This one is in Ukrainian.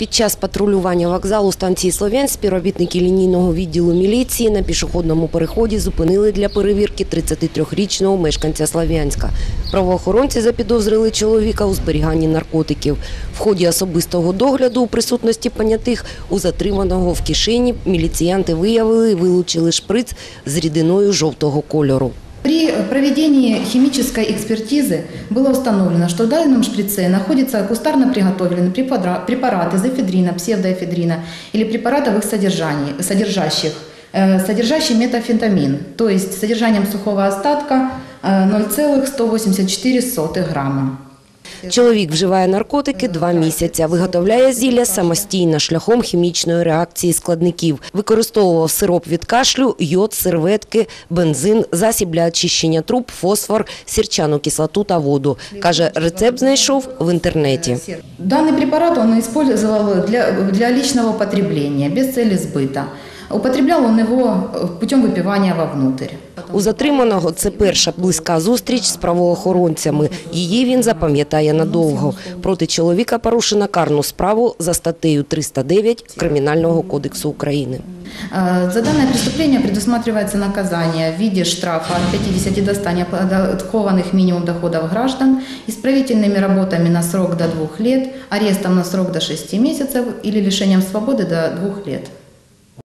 Під час патрулювання вокзалу станції Слов'янськ співробітники лінійного відділу міліції на пішохідному переході зупинили для перевірки 33-річного мешканця Слов'янська. Правоохоронці запідозрили чоловіка у зберіганні наркотиків. В ході особистого догляду у присутності понятих у затриманого в кишені міліціянти виявили і вилучили шприц з рідиною жовтого кольору. При проведении химической экспертизы было установлено, что в данном шприце находятся кустарно приготовленные препара- препараты из эфедрина, псевдоэфедрина или препаратов их содержаний- содержащих, э, содержащие метафентамин, то есть с содержанием сухого остатка э, 0,184 грамма. Чоловік вживає наркотики два місяці, виготовляє зілля самостійно шляхом хімічної реакції складників. Використовував сироп від кашлю, йод, серветки, бензин, засіб для очищення труб, фосфор, сірчану кислоту та воду. Каже, рецепт знайшов в інтернеті. Данный препарат он использовал для, для личного потребления, без цели сбыта. Употреблял он его э, путем выпивания вовнутрь. У затриманого це перша близька зустріч з правоохоронцями. Її він запам'ятає надовго. Проти чоловіка порушено карну справу за статтею 309 Кримінального кодексу України. Э, За данное преступление предусматривается наказание в виде штрафа от 50 до 100 неоподаткованных минимум доходов граждан, исправительными работами на срок до двух лет, арестом на срок до 6 месяцев или лишением свободы до двух лет.